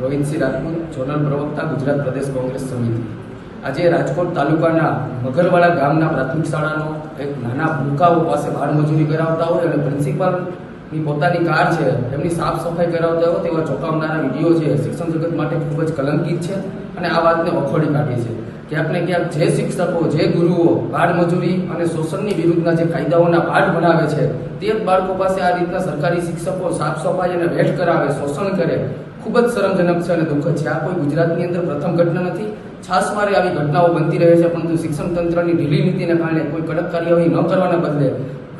Rohitsinh Rajput zonal પ્રવક્તા, ગુજરાત પ્રદેશ કોંગ્રેસ સમિતિ. આજે રાજકોટ તાલુકાના મગરવાડા ગામના પ્રાથમિક શાળાનો એક નાના ભૂકાઓ પાસે બાળમજૂરી કરાવતા હોય અને પ્રિન્સિપાલની પોતાની કાર છે, એમની સાફ સફાઈ કરાવતા હોય તેવા ચોંકાવનારા વીડિયો છે, શિક્ષણ જગત માટે ખૂબ જ કલંકિત છે અને આ વાતને વખોડી કાઢી છે. ક્યાંક ને ક્યાંક જે શિક્ષકો, જે ગુરુઓ બાળમજૂરી અને શોષણની વિરુદ્ધના જે કાયદાઓના પાઠ બનાવે છે, તે બાળકો પાસે આ રીતના સરકારી શિક્ષકો સાફ સફાઈ અને વેઠ કરાવે, શોષણ કરે ખૂબ જ શરમજનક છે અને દુઃખદ છે. આ કોઈ ગુજરાતની અંદર પ્રથમ ઘટના નથી. છાસવારે આવી ઘટનાઓ બનતી રહે છે, પરંતુ શિક્ષણ તંત્રની ઢીલી નીતિને કારણે કોઈ કડક કાર્યવાહી ન કરવાના બદલે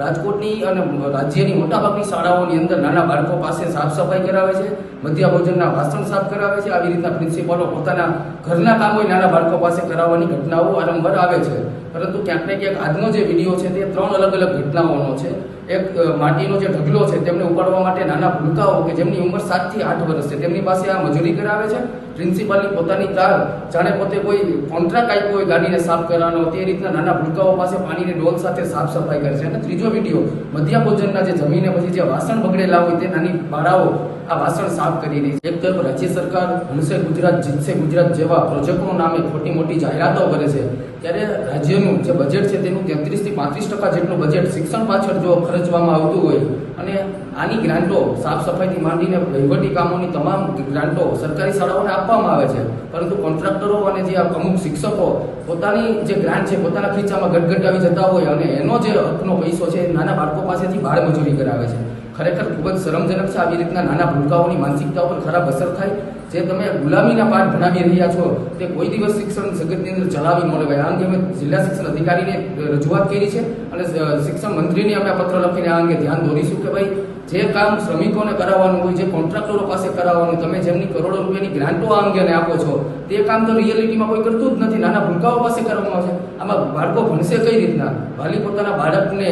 રાજકોટની અને રાજ્યની મોટાભાગની શાળાઓની અંદર નાના બાળકો પાસે સાફ સફાઈ કરાવે છે, મધ્યા ભોજનના વાસણ સાફ કરાવે છે. આવી રીતના પ્રિન્સિપાલો પોતાના ઘરના કામો નાના બાળકો પાસે કરાવવાની ઘટનાઓ વારંવાર આવે છે. પરંતુ ક્યાંક ને ક્યાંક આજનો જે વીડિયો છે તે ત્રણ અલગ અલગ ઘટનાઓનો છે. એક માટીનો જે ઢગલો છે તેમને ઉપાડવા માટે નાના ભૂલકાઓ કે જેમની ઉંમર સાતથી આઠ વર્ષ છે, તેમની પાસે આ મજૂરી કરાવે છે. પ્રિન્સિપાલની પોતાની કાર જાણે પોતે કોઈ કોન્ટ્રાક્ટ આપ્યો હોય ગાડીને સાફ કરવાનો, તે રીતના નાના ભૂલકાઓ પાસે પાણીની ડોલ સાથે સાફ સફાઈ કરે છે અને ત્રીજો વીડિયો, મધ્યાભોજનના જે જમીને પછી જે વાસણ બગડેલા હોય તે નાની બાળાઓ આ વાસણ સાફ કરી રહી છે. એક તરફ રાજ્ય સરકાર હમશે ગુજરાત જીતશે ગુજરાત જેવા પ્રોજેક્ટો નામે ખોટી મોટી જાહેરાતો કરે છે. ત્યારે રાજ્યનું જે બજેટ છે તેનું તેત્રીસથી પાંત્રીસ ટકા જેટલું બજેટ શિક્ષણ પાછળ જો ખર્ચવામાં આવતું હોય અને આની ગ્રાન્ટો સાફ સફાઈથી માંડીને વહીવટી કામોની તમામ ગ્રાન્ટો સરકારી શાળાઓને આપવામાં આવે છે. પરંતુ કોન્ટ્રાક્ટરો અને જે અમુક શિક્ષકો પોતાની જે ગ્રાન્ટ છે, પોતાના ખીચામાં ગટગટાવી જતા હોય અને એનો જે હકનો પૈસો છે નાના બાળકો પાસેથી બાળ મજૂરી કરાવે છે. ખરેખર ખૂબ જ શરમજનક છે આવી રીતના નાના ભૂલકાઓની માનસિકતા ઉપર ખરાબ અસર થાય. જે તમે ગુલામીના પાઠ ભણાવી રહ્યા છો, તે કોઈ દિવસ શિક્ષણ જગતની અંદર ચલાવી ન લેવાય આ અંગે અમે જિલ્લા શિક્ષણ અધિકારીને રજૂઆત કરી છે અને શિક્ષણ મંત્રીને અમે પત્ર લખીને આ અંગે ધ્યાન દોરીશું કે ભાઈ, જે કામ શ્રમિકોને કરાવવાનું હોય, જે કોન્ટ્રાક્ટરો પાસે કરાવવાનું, તમે જેમની કરોડો રૂપિયાની ગ્રાન્ટો આ અંગેને આપો છો, તે કામ તો રિયાલિટીમાં કોઈ કરતું જ નથી. નાના ભૂલકાઓ પાસે કરવામાં આવશે. આમાં બાળકો ભણશે કઈ રીતના? વાલી પોતાના બાળકને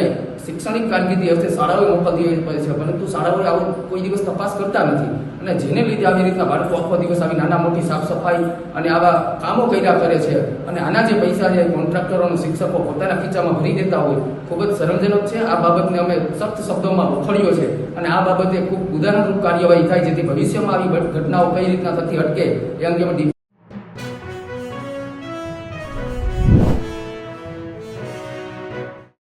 શૈક્ષણિક કારકિર્દી અર્થે શાળાઓએ મોકલતી હોય છે, પરંતુ શાળાઓએ આવું કોઈ દિવસ તપાસ કરતા નથી. અને જેને લીધે આવી રીતના બાળકો આખો દિવસ આવી નાના મોટી સાફ સફાઈ અને આવા કામો કર્યા કરે છે અને આના જે પૈસા છે કોન્ટ્રાક્ટરો અને શિક્ષકો પોતાના ખીચામાં ભરી દેતા હોય, ખૂબ જ શરમજનક છે. આ બાબતને અમે સખ્ત શબ્દોમાં ઉખડ્યો છે અને આ બાબતે ખૂબ ઉદાહરણરૂપ કાર્યવાહી થાય જેથી ભવિષ્યમાં આવી ઘટનાઓ કઈ રીતના થતી અટકે એ અંગે અમે